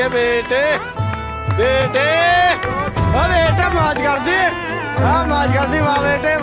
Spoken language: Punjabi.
ਕੇ ਬੇਟੇ ਬੇਟੇ। ਓ ਬੇਟਾ ਮਾਜ ਕਰਦੀ। ਆ ਮਾਜ ਕਰਦੀ ਮਾਂ ਬੇਟੇ।